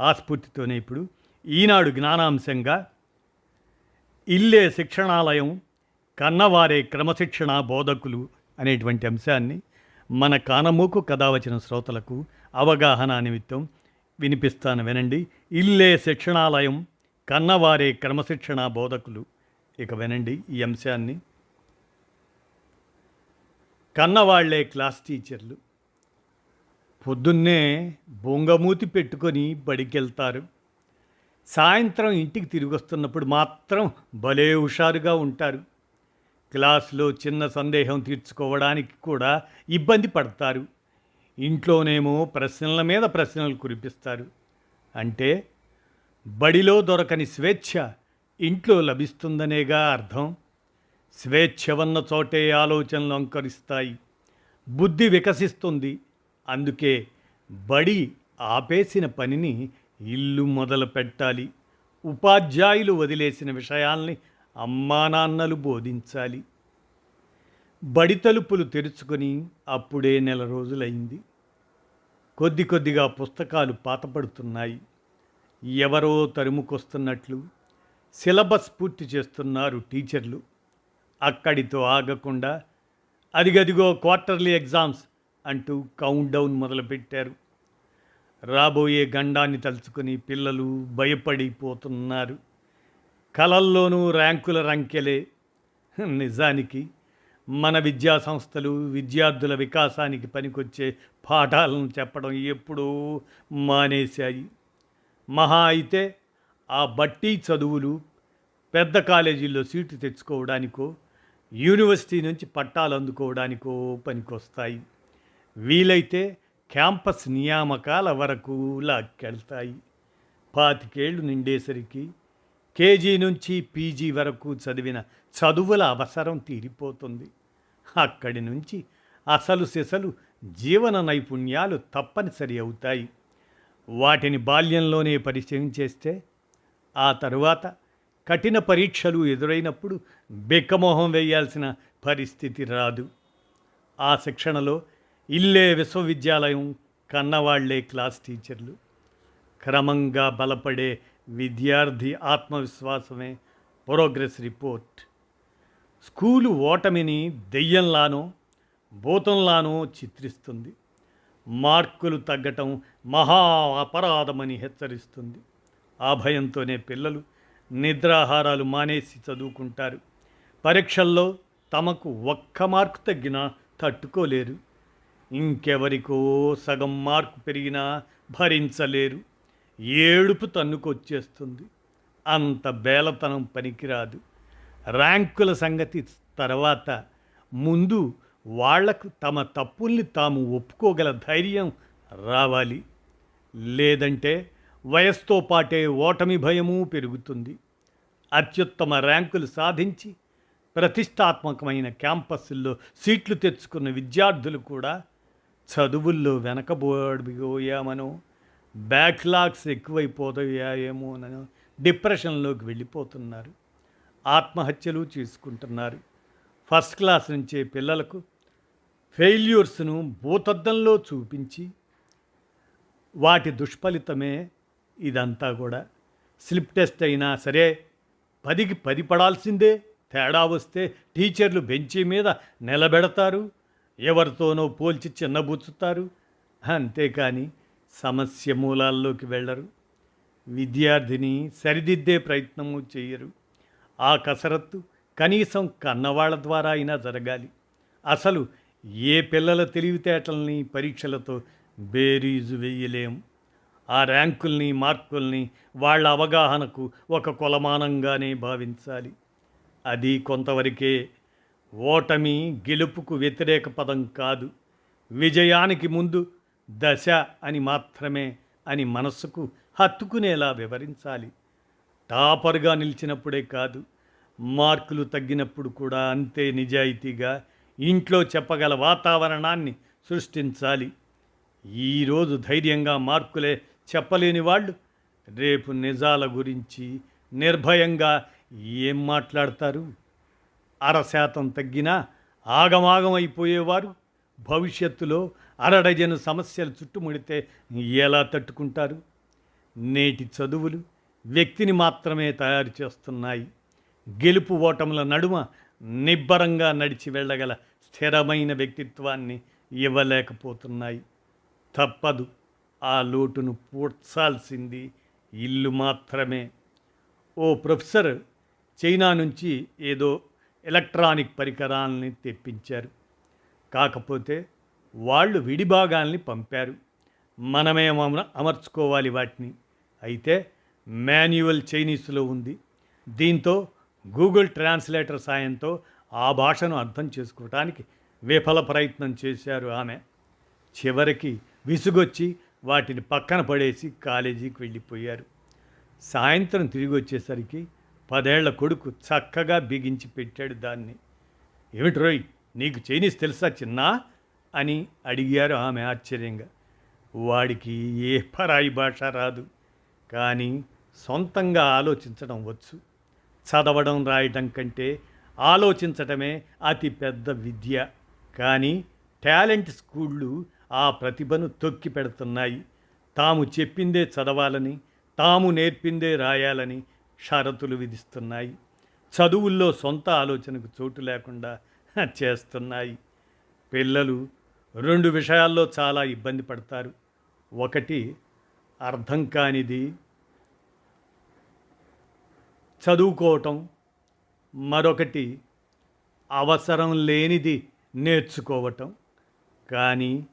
ఆస్ఫూర్తితోనే ఇప్పుడు ఈనాడు జ్ఞానాంశంగా ఇల్లే శిక్షణాలయం కన్నవారే క్రమశిక్షణ బోధకులు అనేటువంటి అంశాన్ని మన కానమూకు కథ వచ్చిన శ్రోతలకు అవగాహన నిమిత్తం వినిపిస్తాను వినండి. ఇల్లే శిక్షణాలయం కన్నవారే క్రమశిక్షణ బోధకులు. ఇక వినండి ఈ అంశాన్ని. కన్నవాళ్ళే క్లాస్ టీచర్లు. పొద్దున్నే బొంగమూతి పెట్టుకొని బడికెళ్తారు. సాయంత్రం ఇంటికి తిరిగి వస్తున్నప్పుడు మాత్రం భలే హుషారుగా ఉంటారు. క్లాసులో చిన్న సందేహం తీర్చుకోవడానికి కూడా ఇబ్బంది పడతారు. ఇంట్లోనేమో ప్రశ్నల మీద ప్రశ్నలు కురిపిస్తారు. అంటే బడిలో దొరకని స్వేచ్ఛ ఇంట్లో లభిస్తుందనేగా అర్థం. స్వేచ్ఛ ఉన్న చోటే ఆలోచనలు అంకరిస్తాయి. బుద్ధి వికసిస్తుంది. అందుకే బడి ఆపేసిన పనిని ఇల్లు మొదలు పెట్టాలి. ఉపాధ్యాయులు వదిలేసిన విషయాల్ని అమ్మా నాన్నలు బోధించాలి. బడి తలుపులు తెరుచుకొని అప్పుడే నెల రోజులైంది. కొద్ది కొద్దిగా పుస్తకాలు పాతపడుతున్నాయి. ఎవరో తరుముకొస్తున్నట్లు సిలబస్ పూర్తి చేస్తున్నారు టీచర్లు. అక్కడితో ఆగకుండా అదిగదిగో క్వార్టర్లీ ఎగ్జామ్స్ అంటూ కౌంట్ డౌన్ మొదలుపెట్టారు. రాబోయే గండాన్ని తలుచుకుని పిల్లలు భయపడిపోతున్నారు. కలల్లోనూ ర్యాంకుల రంకెలే. నిజానికి మన విద్యా సంస్థలు విద్యార్థుల వికాసానికి పనికొచ్చే పాఠాలను చెప్పడం ఎప్పుడూ మానేశాయి. మహా అయితే ఆ బట్టి చదువులు పెద్ద కాలేజీల్లో సీటు తెచ్చుకోవడానికో యూనివర్సిటీ నుంచి పట్టాలు అందుకోవడానికో పనికొస్తాయి. వీలైతే క్యాంపస్ నియామకాల వరకు లాక్కెళ్తాయి. పాతికేళ్ళు నిండేసరికి కేజీ నుంచి పీజీ వరకు చదివిన చదువుల అవసరం తీరిపోతుంది. అక్కడి నుంచి అసలు సిసలు జీవన నైపుణ్యాలు తప్పనిసరి అవుతాయి. వాటిని బాల్యంలోనే పరిచయం చేస్తే ఆ తరువాత కఠిన పరీక్షలు ఎదురైనప్పుడు బెక్కమోహం వేయాల్సిన పరిస్థితి రాదు. ఆ శిక్షణలో ఇల్లే విశ్వవిద్యాలయం కన్నవాళ్ళే క్లాస్ టీచర్లు. క్రమంగా బలపడే విద్యార్థి ఆత్మవిశ్వాసమే ప్రోగ్రెస్ రిపోర్ట్. స్కూలు ఓటమిని దెయ్యంలానో భూతంలానో చిత్రిస్తుంది. మార్కులు తగ్గటం మహా అపరాధమని హెచ్చరిస్తుంది. ఆ భయంతోనే పిల్లలు నిద్రాహారాలు మానేసి చదువుకుంటారు. పరీక్షల్లో తమకు ఒక్క మార్కు తగ్గినా తట్టుకోలేరు. ఇంకెవరికో సగం మార్కు పెరిగినా భరించలేరు. ఏడుపు తన్నుకొచ్చేస్తుంది. అంత బేలతనం పనికిరాదు. ర్యాంకుల సంగతి తర్వాత ముందు వాళ్ళకు తమ తప్పుల్ని తాము ఒప్పుకోగల ధైర్యం రావాలి. లేదంటే వయస్సుతో పాటే ఓటమి భయము పెరుగుతుంది. అత్యుత్తమ ర్యాంకులు సాధించి ప్రతిష్టాత్మకమైన క్యాంపస్ల్లో సీట్లు తెచ్చుకున్న విద్యార్థులు కూడా చదువుల్లో వెనకబోయామనో బ్యాక్లాగ్స్ ఎక్కువైపోతాయేమోనో డిప్రెషన్లోకి వెళ్ళిపోతున్నారు. ఆత్మహత్యలు చేసుకుంటున్నారు. ఫస్ట్ క్లాస్ నుంచే పిల్లలకు ఫెయిల్యూర్స్ను భూతద్దంలో చూపించి వాటి దుష్ఫలితమే ఇదంతా కూడా. స్లిప్ టెస్ట్ అయినా సరే పదికి పది పడాల్సిందే. తేడా వస్తే టీచర్లు బెంచి మీద నిలబెడతారు. ఎవరితోనో పోల్చి చిన్నబుచ్చుతారు అంతేకాని సమస్య మూలాల్లోకి వెళ్ళరు. విద్యార్థిని సరిదిద్దే ప్రయత్నము చేయరు ఆ కసరత్తు కనీసం కన్నవాళ్ళ ద్వారా అయినా జరగాలి. అసలు ఏ పిల్లల తెలివితేటల్ని పరీక్షలతో బేరీజు వేయలేం ఆ ర్యాంకుల్ని మార్కుల్ని వాళ్ళ అవగాహనకు ఒక కొలమానంగానే భావించాలి. అది కొంతవరకే ఓటమి గెలుపుకు వ్యతిరేక పదం కాదు. విజయానికి ముందు దశ అని మాత్రమే అని మనస్సుకు హత్తుకునేలా వివరించాలి. టాపర్గా నిలిచినప్పుడే కాదు మార్కులు తగ్గినప్పుడు కూడా అంతే నిజాయితీగా ఇంట్లో చెప్పగల వాతావరణాన్ని సృష్టించాలి. ఈరోజు ధైర్యంగా మార్కులే చెప్పలేని వాళ్ళు రేపు నిజాల గురించి నిర్భయంగా ఏం మాట్లాడతారు? అర శాతం తగ్గినా ఆగమాగం అయిపోయేవారు భవిష్యత్తులో అరడజను సమస్యలు చుట్టుముడితే ఎలా తట్టుకుంటారు? నేటి చదువులు వ్యక్తిని మాత్రమే తయారు చేస్తున్నాయి. గెలుపు ఓటముల నడుమ నిబ్బరంగా నడిచి వెళ్ళగల స్థిరమైన వ్యక్తిత్వాన్ని ఇవ్వలేకపోతున్నాయి. తప్పదు ఆ లోటును పూడ్చాల్సింది ఇల్లు మాత్రమే. ఓ ప్రొఫెసర్ చైనా నుంచి ఏదో ఎలక్ట్రానిక్ పరికరాలని తెప్పించారు. కాకపోతే వాళ్ళు విడిభాగాల్ని పంపారు. మనమే అమర్చుకోవాలి వాటిని. అయితే మాన్యువల్ చైనీస్లో ఉంది. దీంతో గూగుల్ ట్రాన్స్లేటర్ సాయంతో ఆ భాషను అర్థం చేసుకోవటానికి విఫల ప్రయత్నం చేశారు ఆమె. చివరికి విసుగొచ్చి వాటిని పక్కన పడేసి కాలేజీకి వెళ్ళిపోయారు. సాయంత్రం తిరిగి వచ్చేసరికి పదేళ్ళ కొడుకు చక్కగా బిగించి పెట్టాడు దాన్ని. ఏమిటి రోయ్ నీకు చైనీస్ తెలుసా చిన్నా? అని అడిగారు ఆమె ఆశ్చర్యంగా. వాడికి ఏ పరాయి భాష రాదు కానీ సొంతంగా ఆలోచించడం వచ్చు. చదవడం రాయడం కంటే ఆలోచించటమే అతి పెద్ద విద్య. కానీ టాలెంట్ స్కూళ్ళు ఆ ప్రతిభను తొక్కి పెడుతున్నాయి తాము చెప్పిందే చదవాలని తాము నేర్పిందే రాయాలని షరతులు విధిస్తున్నాయి. చదువుల్లో సొంత ఆలోచనకు చోటు లేకుండా చేస్తున్నాయి. పిల్లలు రెండు విషయాల్లో చాలా ఇబ్బంది పడతారు. ఒకటి అర్థం కానిది. చదువుకోవటం. మరొకటి అవసరం లేనిది నేర్చుకోవటం. కానీ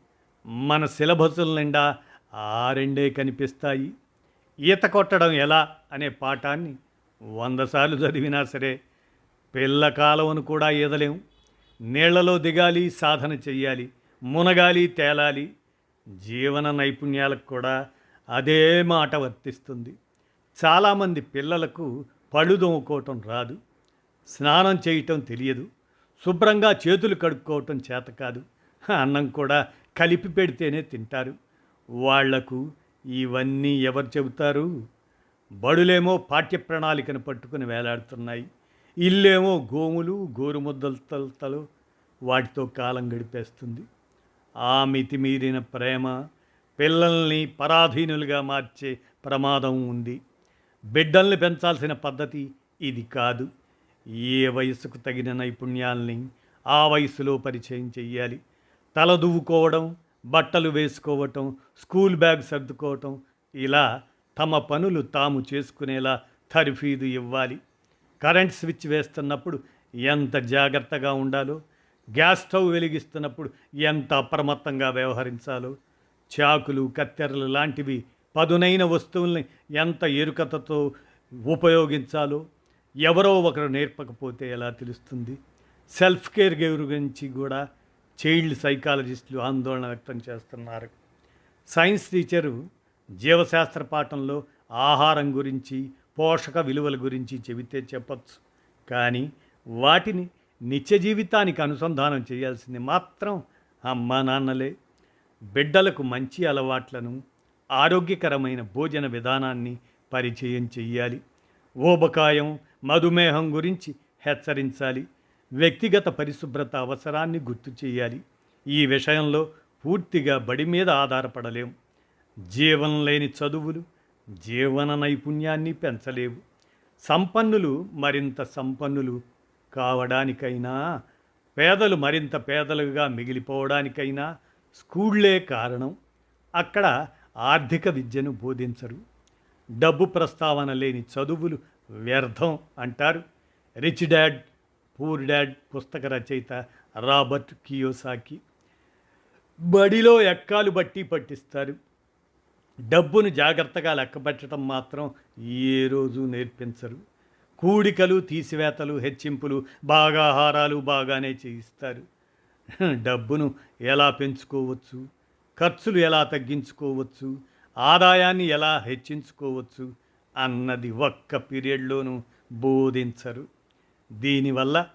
మన సిలబస్ల నిండా ఆ రెండే కనిపిస్తాయి. ఈత కొట్టడం ఎలా అనే పాఠాన్ని వంద సార్లు చదివినా సరే పిల్ల కాలవను కూడా ఈదలేం నీళ్ళలో దిగాలి సాధన చెయ్యాలి మునగాలి తేలాలి. జీవన నైపుణ్యాలకు కూడా అదే మాట వర్తిస్తుంది. చాలామంది పిల్లలకు పళ్ళు దొమ్ముకోవటం రాదు స్నానం చేయటం తెలియదు శుభ్రంగా చేతులు కడుక్కోవటం చేత కాదు. అన్నం కూడా కలిపి పెడితేనే తింటారు. వాళ్ళకు ఇవన్నీ ఎవరు చెబుతారు? బడులేమో పాఠ్య ప్రణాళికను పట్టుకుని వేలాడుతున్నాయి. ఇల్లేమో గోములు గోరుముద్దలతలు వాటితో కాలం గడిపేస్తుంది. ఆ మితిమీరిన ప్రేమ పిల్లల్ని పరాధీనులుగా మార్చే ప్రమాదం ఉంది. బిడ్డల్ని పెంచాల్సిన పద్ధతి ఇది కాదు. ఏ వయసుకు తగిన నైపుణ్యాల్ని ఆ వయసులో పరిచయం చెయ్యాలి. తల దువ్వుకోవడం బట్టలు వేసుకోవటం స్కూల్ బ్యాగ్ సర్దుకోవటం ఇలా తమ పనులు తాము చేసుకునేలా తర్ఫీదు ఇవ్వాలి. కరెంట్ స్విచ్ వేస్తున్నప్పుడు ఎంత జాగ్రత్తగా ఉండాలో గ్యాస్ స్టవ్ వెలిగిస్తున్నప్పుడు ఎంత అప్రమత్తంగా వ్యవహరించాలో చాకులు కత్తెరలు లాంటివి పదునైన వస్తువుల్ని ఎంత ఎరుకతతో ఉపయోగించాలో ఎవరో ఒకరు నేర్పకపోతే ఎలా తెలుస్తుంది? సెల్ఫ్ కేర్ గురించి కూడా చైల్డ్ సైకాలజిస్టులు ఆందోళన వ్యక్తం చేస్తున్నారు. సైన్స్ టీచరు జీవశాస్త్ర పాఠంలో ఆహారం గురించి పోషక విలువల గురించి చెబితే చెప్పచ్చు. కానీ వాటిని నిత్య జీవితానికి అనుసంధానం చేయాల్సింది మాత్రం అమ్మా నాన్నలే. బిడ్డలకు మంచి అలవాట్లను ఆరోగ్యకరమైన భోజన విధానాన్ని పరిచయం చెయ్యాలి. ఓబకాయం మధుమేహం గురించి హెచ్చరించాలి. వ్యక్తిగత పరిశుభ్రత అవసరాన్ని గుర్తు చేయాలి. ఈ విషయంలో పూర్తిగా బడి మీద ఆధారపడలేం. జీవం లేని చదువులు జీవన నైపుణ్యాన్ని పెంచలేవు. సంపన్నులు మరింత సంపన్నులు కావడానికైనా పేదలు మరింత పేదలుగా మిగిలిపోవడానికైనా స్కూళ్ళే కారణం. అక్కడ ఆర్థిక విద్యను బోధించరు. డబ్బు ప్రస్తావన లేని చదువులు వ్యర్థం అంటారు. రిచ్ డాడ్ పూర్ డాడ్ పుస్తక రచయిత రాబర్ట్ కియోసాకి. బడిలో ఎక్కాలు బట్టి పట్టిస్తారు. డబ్బును జాగ్రత్తగా లెక్కపెట్టడం మాత్రం ఏ రోజు నేర్పించరు. కూడికలు తీసివేతలు హెచ్చింపులు బాగా ఆహారాలు బాగానే చేయిస్తారు. డబ్బును ఎలా పెంచుకోవచ్చు? ఖర్చులు ఎలా తగ్గించుకోవచ్చు? ఆదాయాన్ని ఎలా హెచ్చించుకోవచ్చు? అన్నది ఒక్క పీరియడ్లోనూ బోధించరు. దీనివల్ల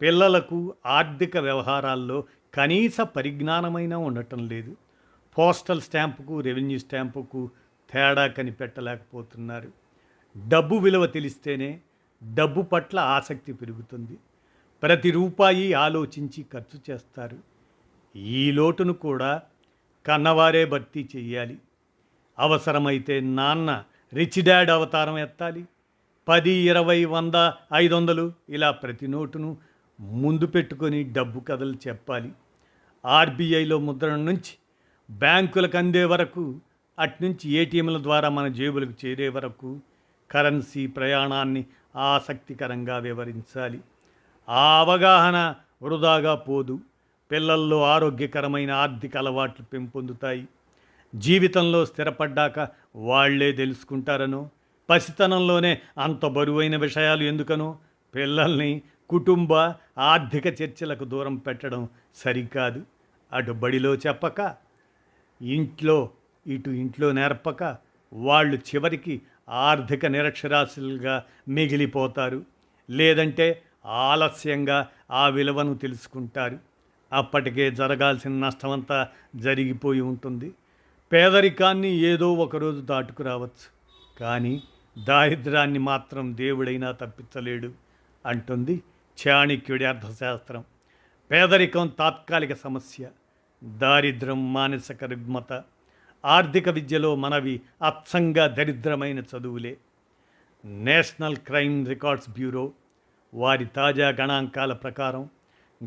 పిల్లలకు ఆర్థిక వ్యవహారాల్లో కనీస పరిజ్ఞానమైన ఉండటం లేదు. పోస్టల్ స్టాంపుకు రెవెన్యూ స్టాంపుకు తేడా కనిపెట్టలేకపోతున్నారు. డబ్బు విలువ తెలిస్తేనే డబ్బు పట్ల ఆసక్తి పెరుగుతుంది. ప్రతి రూపాయి ఆలోచించి ఖర్చు చేస్తారు. ఈ లోటును కూడా కన్నవారే భర్తీ చేయాలి. అవసరమైతే నాన్న రిచ్ డాడ్ అవతారం ఎత్తాలి. పది ఇరవై వంద ఐదు వందలు ఇలా ప్రతి నోటును ముందు పెట్టుకొని డబ్బు కథలు చెప్పాలి. ఆర్బీఐలో ముద్రణ నుంచి బ్యాంకులకు అందే వరకు అట్నుంచి ఏటీఎంల ద్వారా మన జేబులకు చేరే వరకు కరెన్సీ ప్రయాణాన్ని ఆసక్తికరంగా వివరించాలి ఆ అవగాహన వృధాగా పోదు. పిల్లల్లో ఆరోగ్యకరమైన ఆర్థిక అలవాట్లు పెంపొందుతాయి. జీవితంలో స్థిరపడ్డాక వాళ్ళే తెలుసుకుంటారనో పసితనంలోనే అంత బరువైన విషయాలు ఎందుకనో? పిల్లల్ని కుటుంబ ఆర్థిక చర్చలకు దూరం పెట్టడం సరికాదు. అటు బడిలో చెప్పక ఇంట్లో ఇటు ఇంట్లో నేర్పక వాళ్ళు చివరికి ఆర్థిక నిరక్షరాస్యులుగా మిగిలిపోతారు. లేదంటే ఆలస్యంగా ఆ విలువను తెలుసుకుంటారు. అప్పటికే జరగాల్సిన నష్టమంతా జరిగిపోయి ఉంటుంది. పేదరికాన్ని ఏదో ఒకరోజు దాటుకురావచ్చు కానీ దారిద్రాన్ని మాత్రం దేవుడైనా తప్పించలేడు అంటుంది చాణక్యుడి అర్థశాస్త్రం. పేదరికం తాత్కాలిక సమస్య దారిద్రం మానసిక రుగ్మత ఆర్థిక విద్యలో మనవి అచ్చంగా దరిద్రమైన చదువులే. నేషనల్ క్రైమ్ రికార్డ్స్ బ్యూరో వారి తాజా గణాంకాల ప్రకారం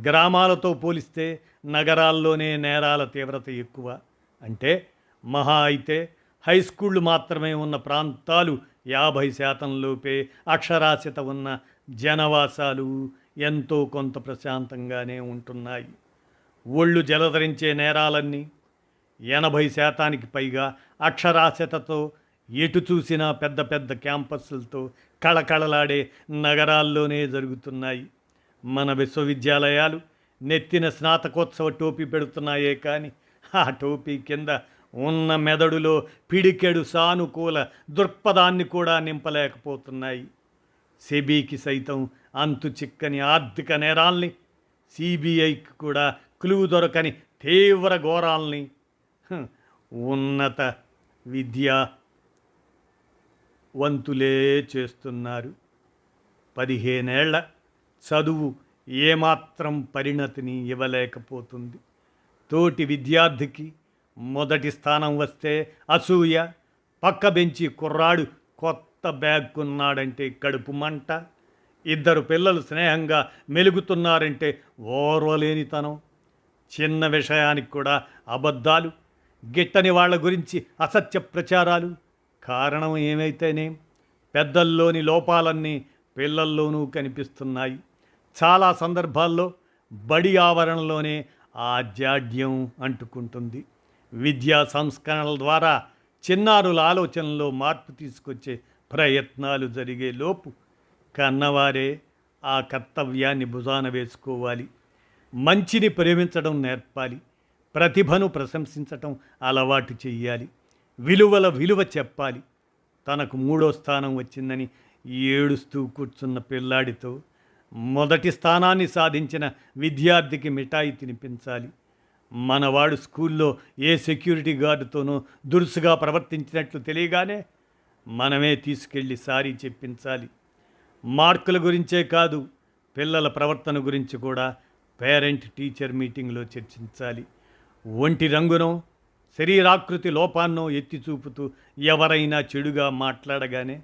గ్రామాలతో పోలిస్తే నగరాల్లోనే నేరాల తీవ్రత ఎక్కువ. అంటే మహా అయితే హై స్కూళ్ళు మాత్రమే ఉన్న ప్రాంతాలు యాభై శాతంలోపే అక్షరాస్యత ఉన్న జనవాసాలు ఎంతో కొంత ప్రశాంతంగానే ఉంటున్నాయి. ఒళ్ళు జలధరించే నేరాలన్నీ ఎనభై శాతానికి పైగా అక్షరాస్యతతో ఎటు చూసినా పెద్ద పెద్ద క్యాంపస్లతో కళకళలాడే నగరాల్లోనే జరుగుతున్నాయి. మన విశ్వవిద్యాలయాలు నెత్తిన స్నాతకోత్సవ టోపీ పెడుతున్నాయే కానీ ఆ టోపీ కింద ఉన్న మెదడులో పిడికెడు సానుకూల దృక్పథాన్ని కూడా నింపలేకపోతున్నాయి. సెబీకి సైతం అంతు చిక్కని ఆర్థిక నేరాల్ని సిబిఐకి కూడా క్లూ దొరకని తీవ్ర ఘోరాల్ని. ఉన్నత విద్య వంతులే చేస్తున్నారు. పదిహేనేళ్ళ చదువు ఏమాత్రం పరిణతిని ఇవ్వలేకపోతుంది. తోటి విద్యార్థికి మొదటి స్థానం వస్తే అసూయ పక్క బెంచి కుర్రాడు కొత్త బ్యాగ్ కొన్నాడంటే కడుపు మంట. ఇద్దరు పిల్లలు స్నేహంగా మెలుగుతున్నారంటే ఓర్వలేనితనం. చిన్న విషయానికి కూడా అబద్ధాలు గిట్టని వాళ్ళ గురించి అసత్య ప్రచారాలు. కారణం ఏమైతేనేం పెద్దల్లోని లోపాలన్నీ పిల్లల్లోనూ కనిపిస్తున్నాయి. చాలా సందర్భాల్లో బడి ఆవరణలోనే ఆ జాడ్యం అంటుకుంటుంది. విద్యా సంస్కరణల ద్వారా చిన్నారుల ఆలోచనలో మార్పు తీసుకొచ్చే ప్రయత్నాలు జరిగే లోపు కన్నవారే ఆ కర్తవ్యాన్ని భుజాన వేసుకోవాలి. మంచిని ప్రేమించడం నేర్పాలి. ప్రతిభను ప్రశంసించటం అలవాటు చెయ్యాలి. విలువల విలువ చెప్పాలి. తనకు మూడో స్థానం వచ్చిందని ఏడుస్తూ కూర్చున్న పిల్లాడితో మొదటి స్థానాన్ని సాధించిన విద్యార్థికి మిఠాయి తినిపించాలి. మనవాడు స్కూల్లో ఏ సెక్యూరిటీ గార్డుతోనో దురుసుగా ప్రవర్తించినట్లు తెలియగానే మనమే తీసుకెళ్ళి సారీ చెప్పించాలి. మార్కుల గురించే కాదు పిల్లల ప్రవర్తన గురించి కూడా పేరెంట్ టీచర్ మీటింగ్లో చర్చించాలి. ఒంటి రంగునో శరీరాకృతి లోపాన్నో ఎత్తి చూపుతూ ఎవరైనా చెడుగా మాట్లాడగానే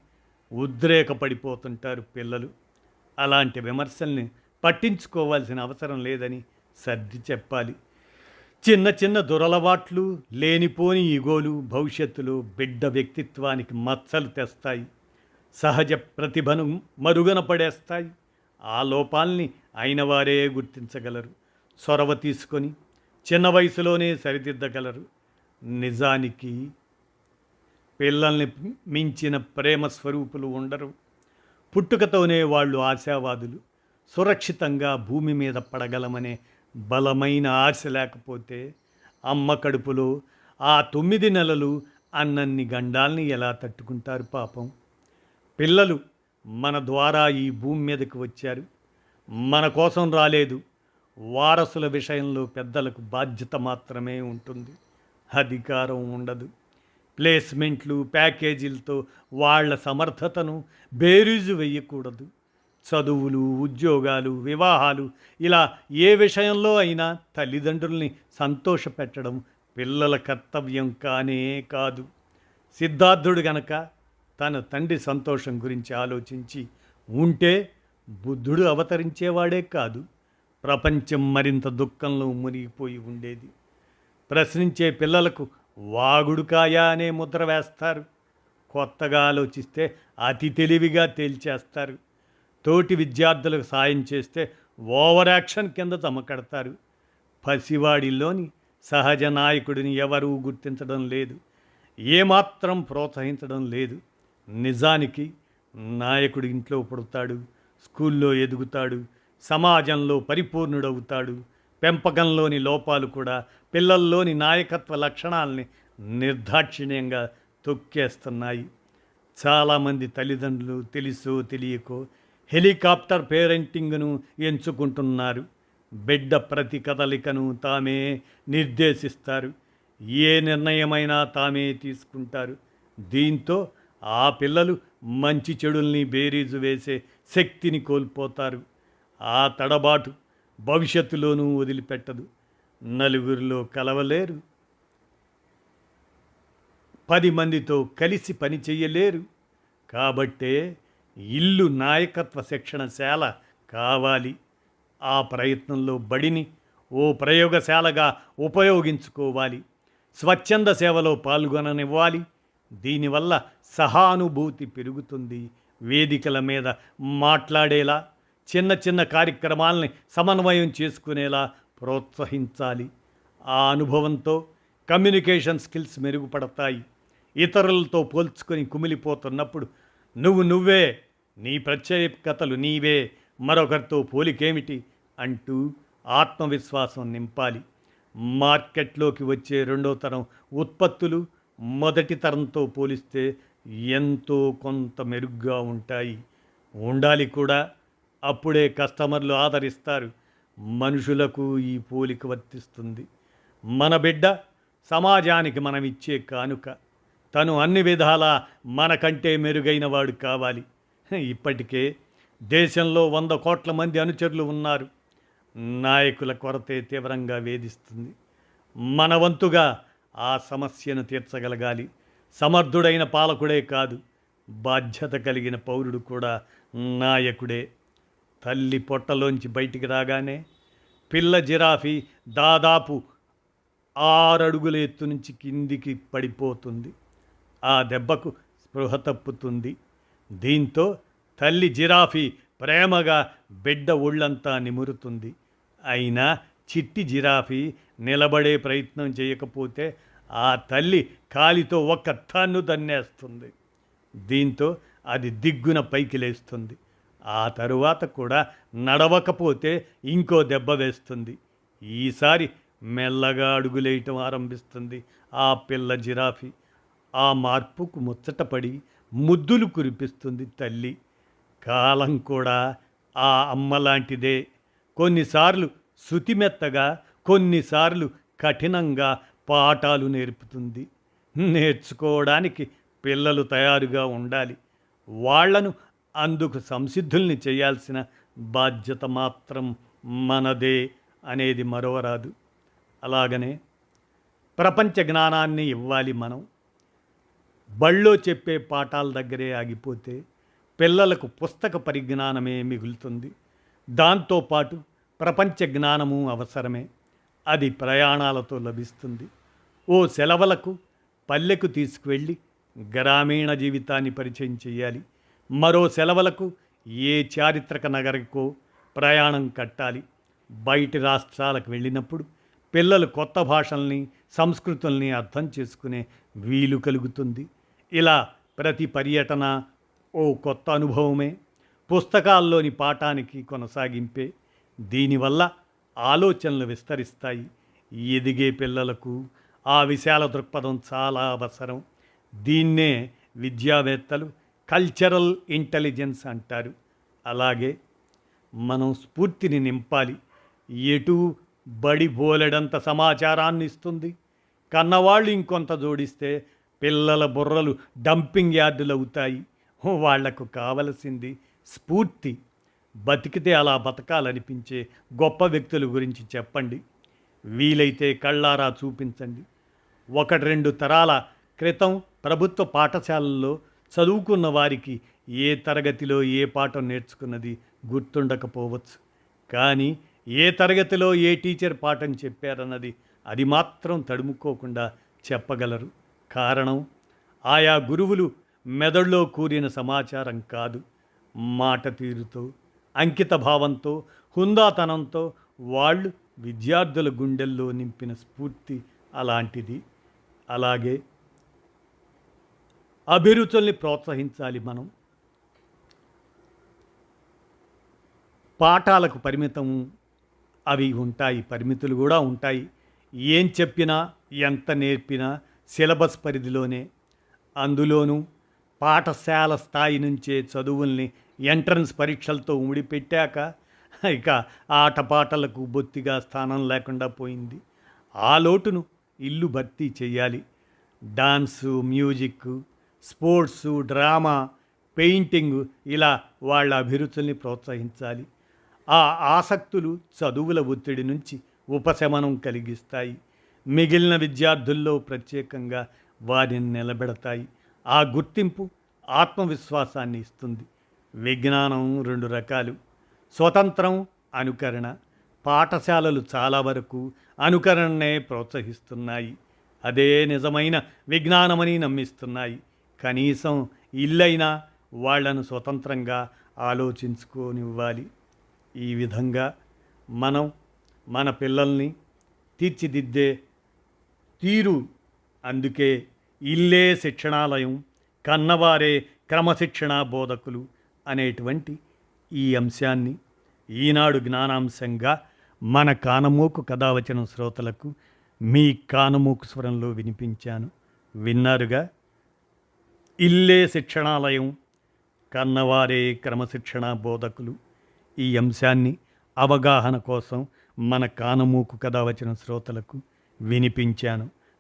ఉద్రేకపడిపోతుంటారు పిల్లలు. అలాంటి విమర్శల్ని పట్టించుకోవాల్సిన అవసరం లేదని సర్ది చెప్పాలి. చిన్న చిన్న దురలవాట్లు లేనిపోని ఈగోలు భవిష్యత్తులో బిడ్డ వ్యక్తిత్వానికి మచ్చలు తెస్తాయి. సహజ ప్రతిభను మరుగున పడేస్తాయి. ఆ లోపాల్ని అయినవారే గుర్తించగలరు. చొరవ తీసుకొని చిన్న వయసులోనే సరిదిద్దగలరు. నిజానికి పిల్లల్ని మించిన ప్రేమ స్వరూపులు ఉండరు. పుట్టుకతోనే వాళ్ళు ఆశావాదులు. సురక్షితంగా భూమి మీద పడగలమనే బలమైన ఆశ లేకపోతే అమ్మ కడుపులో ఆ తొమ్మిది నెలలు అన్నన్ని గండాల్ని ఎలా తట్టుకుంటారు పాపం? పిల్లలు మన ద్వారా ఈ భూమి మీదకి వచ్చారు. మన కోసం రాలేదు. వారసుల విషయంలో పెద్దలకు బాధ్యత మాత్రమే ఉంటుంది. అధికారం ఉండదు. ప్లేస్మెంట్లు ప్యాకేజీలతో వాళ్ళ సమర్థతను బేరీజు వేయకూడదు. చదువులు ఉద్యోగాలు వివాహాలు ఇలా ఏ విషయంలో అయినా తల్లిదండ్రుల్ని సంతోషపెట్టడం పిల్లల కర్తవ్యం కానే కాదు. సిద్ధార్థుడు గనక తన తండ్రి సంతోషం గురించి ఆలోచించి ఉంటే బుద్ధుడు అవతరించేవాడే కాదు. ప్రపంచం మరింత దుఃఖంలో మునిగిపోయి ఉండేది. ప్రశ్నించే పిల్లలకు వాగుడుకాయ అనే ముద్ర వేస్తారు. కొత్తగా ఆలోచిస్తే అతి తెలివిగా తేల్చేస్తారు. తోటి విద్యార్థులకు సాయం చేస్తే ఓవర్ యాక్షన్ కింద తమకడతారు పసివాడిలోని సహజ నాయకుడిని ఎవరూ గుర్తించడం లేదు. ఏమాత్రం ప్రోత్సహించడం లేదు. నిజానికి నాయకుడు ఇంట్లో పుడతాడు స్కూల్లో ఎదుగుతాడు సమాజంలో పరిపూర్ణుడవుతాడు. పెంపకంలోని లోపాలు కూడా పిల్లల్లోని నాయకత్వ లక్షణాలని నిర్దాక్షిణ్యంగా తొక్కేస్తున్నాయి. చాలామంది తల్లిదండ్రులు తెలుసో తెలియకో హెలికాప్టర్ పేరెంటింగ్ను ఎంచుకుంటున్నారు. బిడ్డ ప్రతి కదలికను తామే నిర్దేశిస్తారు. ఏ నిర్ణయమైనా తామే తీసుకుంటారు. దీంతో ఆ పిల్లలు మంచి చెడుల్ని బేరీజు వేసే శక్తిని కోల్పోతారు. ఆ తడబాటు భవిష్యత్తులోనూ వదిలిపెట్టదు. నలుగురిలో కలవలేరు. పది మందితో కలిసి పని చెయ్యలేరు. కాబట్టే ఇల్లు నాయకత్వ శిక్షణశాల కావాలి. ఆ ప్రయత్నంలో బడిని ఓ ప్రయోగశాలగా ఉపయోగించుకోవాలి. స్వచ్ఛంద సేవలో పాల్గొననివ్వాలి. దీనివల్ల సహానుభూతి పెరుగుతుంది. వేదికల మీద మాట్లాడేలా చిన్న చిన్న కార్యక్రమాలని సమన్వయం చేసుకునేలా ప్రోత్సహించాలి. ఆ అనుభవంతో కమ్యూనికేషన్ స్కిల్స్ మెరుగుపడతాయి. ఇతరులతో పోల్చుకొని కుమిలిపోతున్నప్పుడు నువ్వు నువ్వే నీ ప్రత్యేకతలు నీవే మరొకరితో పోలికేమిటి? అంటూ ఆత్మవిశ్వాసం నింపాలి. మార్కెట్లోకి వచ్చే రెండో తరం ఉత్పత్తులు మొదటి తరంతో పోలిస్తే ఎంతో కొంత మెరుగ్గా ఉంటాయి. ఉండాలి కూడా. అప్పుడే కస్టమర్లు ఆదరిస్తారు. మనుషులకు ఈ పోలిక వర్తిస్తుంది. మన బిడ్డ సమాజానికి మనం ఇచ్చే కానుక. తను అన్ని విధాలా మనకంటే మెరుగైన వాడు కావాలి. ఇప్పటికే దేశంలో వంద కోట్ల మంది అనుచరులు ఉన్నారు. నాయకుల కొరతే తీవ్రంగా వేధిస్తుంది. మన వంతుగా ఆ సమస్యను తీర్చగలగాలి. సమర్థుడైన పాలకుడే కాదు బాధ్యత కలిగిన పౌరుడు కూడా నాయకుడే. తల్లి పొట్టలోంచి బయటికి రాగానే పిల్ల జిరాఫీ దాదాపు ఆరడుగుల ఎత్తు నుంచి కిందికి పడిపోతుంది. ఆ దెబ్బకు స్పృహ తప్పుతుంది. దీంతో తల్లి జిరాఫీ ప్రేమగా బిడ్డ ఒళ్ళంతా నిమురుతుంది. అయినా చిట్టి జిరాఫీ నిలబడే ప్రయత్నం చేయకపోతే ఆ తల్లి కాలితో ఒక్క తన్ను దన్నేస్తుంది దీంతో అది దిగ్గున పైకి లేస్తుంది. ఆ తరువాత కూడా నడవకపోతే ఇంకో దెబ్బ వేస్తుంది. ఈసారి మెల్లగా అడుగులేయటం ఆరంభిస్తుంది ఆ పిల్ల జిరాఫీ. ఆ మార్పుకు ముచ్చటపడి ముద్దులు కురిపిస్తుంది తల్లి. కాలం కూడా ఆ అమ్మ లాంటిదే కొన్నిసార్లు శృతిమెత్తగా కొన్నిసార్లు కఠినంగా పాఠాలు నేర్పుతుంది. నేర్చుకోవడానికి పిల్లలు తయారుగా ఉండాలి. వాళ్ళను అందుకు సంసిద్ధుల్ని చేయాల్సిన బాధ్యత మాత్రం మనదే అనేది మరవరాదు. అలాగనే ప్రపంచ జ్ఞానాన్ని ఇవ్వాలి మనం. బళ్ళో చెప్పే పాఠాల దగ్గరే ఆగిపోతే పిల్లలకు పుస్తక పరిజ్ఞానమే మిగులుతుంది. దాంతోపాటు ప్రపంచ జ్ఞానము అవసరమే. అది ప్రయాణాలతో లభిస్తుంది. ఓ సెలవులకు పల్లెకు తీసుకువెళ్ళి గ్రామీణ జీవితాన్ని పరిచయం చేయాలి మరో సెలవులకు ఏ చారిత్రక నగరికో ప్రయాణం కట్టాలి. బయటి రాష్ట్రాలకు వెళ్ళినప్పుడు పిల్లలు కొత్త భాషల్ని సంస్కృతుల్ని అర్థం చేసుకునే వీలు కలుగుతుంది. ఇలా ప్రతి పర్యటన ఓ కొత్త అనుభవమే. పుస్తకాల్లోని పాఠానికి కొనసాగింపే దీనివల్ల ఆలోచనలు విస్తరిస్తాయి. ఎదిగే పిల్లలకు ఆ విశాల దృక్పథం చాలా అవసరం. దీన్నే విద్యావేత్తలు కల్చరల్ ఇంటెలిజెన్స్ అంటారు. అలాగే మనం స్ఫూర్తిని నింపాలి. ఎటు బడి బోలెడంత సమాచారాన్ని ఇస్తుంది కన్నవాళ్ళు ఇంకొంత జోడిస్తే పిల్లల బుర్రలు డంపింగ్ యార్డులు అవుతాయి వాళ్ళకు కావలసింది స్ఫూర్తి. బతికితే అలా బతకాలనిపించే గొప్ప వ్యక్తుల గురించి చెప్పండి. వీలైతే కళ్ళారా చూపించండి. ఒకటి రెండు తరాల క్రితం ప్రభుత్వ పాఠశాలల్లో చదువుకున్న వారికి ఏ తరగతిలో ఏ పాఠం నేర్చుకున్నది గుర్తుండకపోవచ్చు. కానీ ఏ తరగతిలో ఏ టీచర్ పాఠం చెప్పారన్నది అది మాత్రం తడుముకోకుండా చెప్పగలరు. కారణం ఆయా గురువులు మెదడులో కూరిన సమాచారం కాదు. మాట తీరుతో అంకిత భావంతో హుందాతనంతో వాళ్ళు విద్యార్థుల గుండెల్లో నింపిన స్ఫూర్తి అలాంటిది. అలాగే అభిరుచుల్ని ప్రోత్సహించాలి మనం. పాఠాలకు పరిమితం అవి ఉంటాయి పరిమితులు కూడా ఉంటాయి. ఏం చెప్పినా ఎంత నేర్పినా సిలబస్ పరిధిలోనే. అందులోనూ పాఠశాల స్థాయి నుంచే చదువుల్ని ఎంట్రన్స్ పరీక్షలతో ఉమిడిపెట్టాక ఇక ఆటపాటలకు బొత్తిగా స్థానం లేకుండా పోయింది. ఆ లోటును ఇల్లు భర్తీ చేయాలి. Dance music sports drama painting ఇలా వాళ్ళ అభిరుచుల్ని ప్రోత్సహించాలి. ఆ ఆసక్తులు చదువుల ఒత్తిడి నుంచి ఉపశమనం కలిగిస్తాయి. మిగిలిన విద్యార్థుల్లో ప్రత్యేకంగా వారిని నిలబెడతాయి. ఆ గుర్తింపు ఆత్మవిశ్వాసాన్ని ఇస్తుంది. విజ్ఞానం రెండు రకాలు. స్వతంత్రం అనుకరణ. పాఠశాలలు చాలా వరకు అనుకరణనే ప్రోత్సహిస్తున్నాయి. అదే నిజమైన విజ్ఞానమని నమ్మిస్తున్నాయి. కనీసం ఇల్లైనా వాళ్ళను స్వతంత్రంగా ఆలోచించుకోనివ్వాలి. ఈ విధంగా మనం మన పిల్లల్ని తీర్చిదిద్దే తీరు. అందుకే ఇల్లే శిక్షణాలయం కన్నవారే క్రమశిక్షణా బోధకులు అనేటువంటి ఈ అంశాన్ని ఈనాడు జ్ఞానాంశంగా మన కానమోకు కథావచన శ్రోతలకు మీ కానమోకు స్వరంలో వినిపించాను. విన్నారుగా? ఇల్లే శిక్షణాలయం కన్నవారే క్రమశిక్షణ బోధకులు ఈ అంశాన్ని అవగాహన కోసం మన కానమూకు కథ వచ్చిన శ్రోతలకు వినిపించాను.